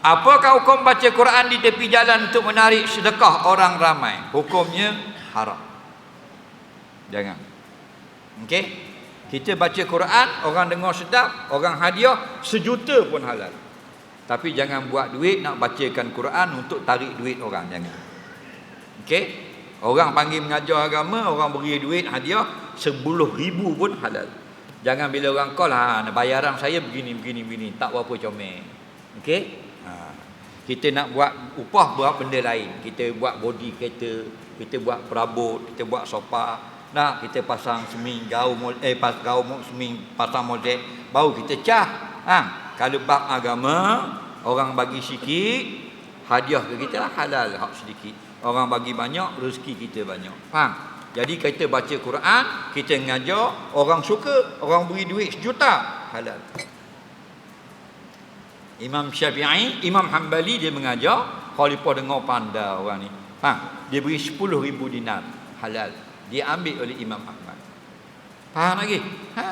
Apakah hukum baca Quran di tepi jalan untuk menarik sedekah orang ramai? Hukumnya haram. Jangan. Okey? Kita baca Quran, orang dengar sedap, orang hadiah, sejuta pun halal. Tapi jangan buat duit nak bacakan Quran untuk tarik duit orang. Jangan. Okey? Orang panggil mengajar agama, orang beri duit hadiah, sepuluh ribu pun halal. Jangan bila orang call, ha, bayaran saya begini, begini, begini. Tak berapa comel. Okey? Ha. Kita nak buat upah buat benda lain. Kita buat body kereta, kita buat perabot, kita buat sofa. Nak kita pasang seming gaul eh pas gaul seming pasang model baru kita cah. Ha. Kalau bab agama, orang bagi sikit, hadiah ke kita lah halal hak sedikit. Orang bagi banyak, rezeki kita banyak. Faham? Jadi kita baca Quran, kita ngajar, orang suka, orang beri duit sejuta, halal. Imam Syafi'i, Imam Hanbali dia mengajar, khalifah dengar panda orang ni. Ha, dia beri 10,000 dinar, halal. Dia ambil oleh Imam Ahmad. Faham lagi? Ha?